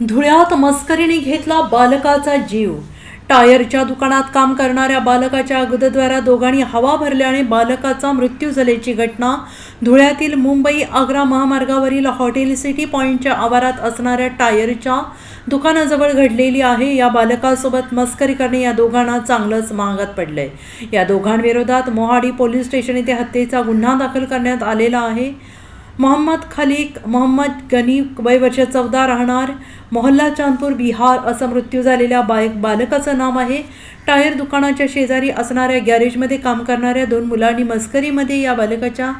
धुळ्यात मस्करीने घेतला बालकाचा जीव. टायरच्या दुकानात काम करणाऱ्या बालकाच्या अगदद्वारा दोघांनी हवा भरल्याने बालकाचा मृत्यू झाल्याची घटना धुळ्यातील मुंबई आग्रा महामार्गावरील हॉटेल सिटी पॉईंटच्या आवारात असणाऱ्या टायरच्या दुकानाजवळ घडलेली आहे. या बालकासोबत मस्करी करणे या दोघांना चांगलंच महागात पडलंय. या दोघांविरोधात मोहाडी पोलीस स्टेशन येथे हत्येचा गुन्हा दाखल करण्यात आलेला आहे. मोहम्मद खलीक मोहम्मद गनी वय वर्ष चौदा राहणार. मोहल्ला चांदपूर बिहार असा मृत्यू झालेल्या बायक बालकाचं नाव आहे. टायर दुकानाच्या शेजारी असणाऱ्या गॅरेजमध्ये काम करणाऱ्या दोन मुलांनी मस्करीमध्ये या बालकाच्या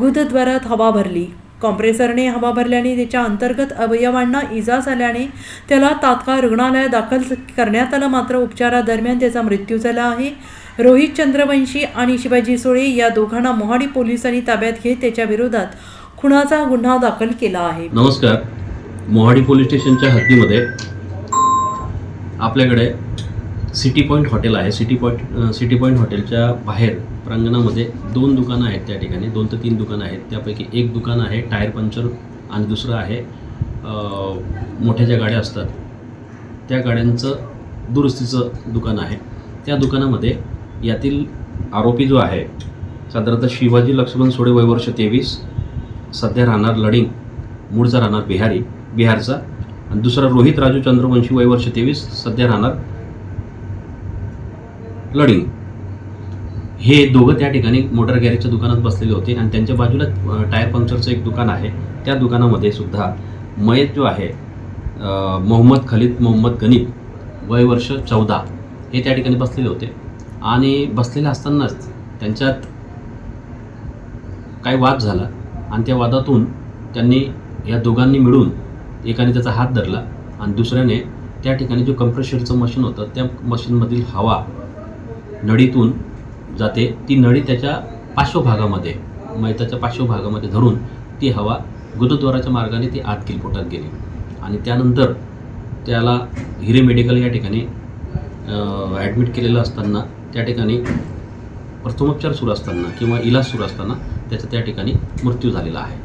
गुदद्वारात हवा भरली. कॉम्प्रेसरने हवा भरल्याने त्याच्या अंतर्गत अवयवांना इजा झाल्याने त्याला तात्काळ रुग्णालयात दाखल करण्यात आलं. मात्र उपचारादरम्यान त्याचा मृत्यू झाला आहे. रोहित चंद्रवंशी आणि शिवाजी सुळे या दोघांना मोहाडी पोलिसांनी ताब्यात घेत त्याच्याविरोधात विरोधात खुनाचा गुन्हा दाखल केला आहे. नमस्कार. मोहाडी पोलीस स्टेशनच्या हद्दीमध्ये आपल्याकडे सिटी पॉईंट हॉटेल आहे. सिटी पॉईंट सिटी पॉईंट हॉटेलच्या बाहेर प्रांगणामध्ये दोन दुकानं आहेत त्या ठिकाणी. दोन ते तीन दुकानं आहेत. त्यापैकी एक दुकान आहे टायर पंक्चर आणि दुसरं आहे मोठ्या ज्या गाड्या असतात. त्या गाड्यांचं दुरुस्तीचं दुकान आहे. त्या दुकानामध्ये यातील आरोपी जो आहे साधारणतः शिवाजी लक्ष्मण सोडे वय वर्ष तेवीस सध्या राहणार लडिंग मूळचा राहणार बिहारी बिहारचा. आणि दुसरा रोहित राजू चंद्रवंशी वय वर्ष तेवीस सध्या राहणार लडिंग हे दोघं त्या ठिकाणी मोटर गॅरेजच्या दुकानात बसलेले होते आणि त्यांच्या बाजूला टायर पंक्चरचं एक दुकान आहे. त्या दुकानामध्ये सुद्धा मयत जो आहे मोहम्मद खलीद मोहम्मद गनीब वय वर्ष चौदा हे त्या ठिकाणी बसलेले होते. आणि बसलेले असतानाच त्यांच्यात काही वाद झाला. आणि त्या वादातून त्यांनी या दोघांनी मिळून एकाने त्याचा हात धरला आणि दुसऱ्याने त्या ठिकाणी जो कंप्रेशरचं मशीन होतं त्या मशीनमधील हवा नळीतून जाते. ती नळी त्याच्या पार्श्वभागामध्ये मैताच्या पार्श्वभागामध्ये धरून ती हवा गुरुद्वाराच्या मार्गाने ती आत गेली पोटात गेली. आणि त्यानंतर त्याला हिरे मेडिकल या ठिकाणी ॲडमिट केलेलं असताना त्या ठिकाणी प्रथमोपचार सुरू असताना किंवा इलाज सुरू असताना त्याचा त्या ठिकाणी मृत्यू झालेला आहे.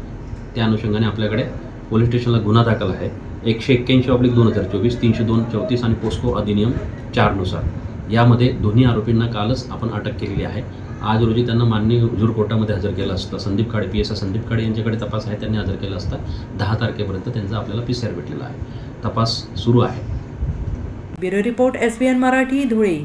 त्या अनुषंगाने आपल्याकडे पोलीस स्टेशनला गुन्हा दाखल आहे. एकशे एक्क्याऐंशी ऑब्लिक दोन हजार चोवीस तीनशे दोन चौतीस आणि पोस्को अधिनियम चारनुसार यामध्ये दोन्ही आरोपींना कालच आपण अटक केलेली आहे. आज रोजी त्यांना मान्य हुजूर कोर्टामध्ये हजर केलं असतं. Sandeep Kale P S I Sandeep Kale यांच्याकडे तपास आहे. त्यांनी हजर केला असता. दहा तारखेपर्यंत त्यांचा आपल्याला पी सी आर भेटलेला आहे. तपास सुरू आहे. Bureau report S B N Marathi Dhule.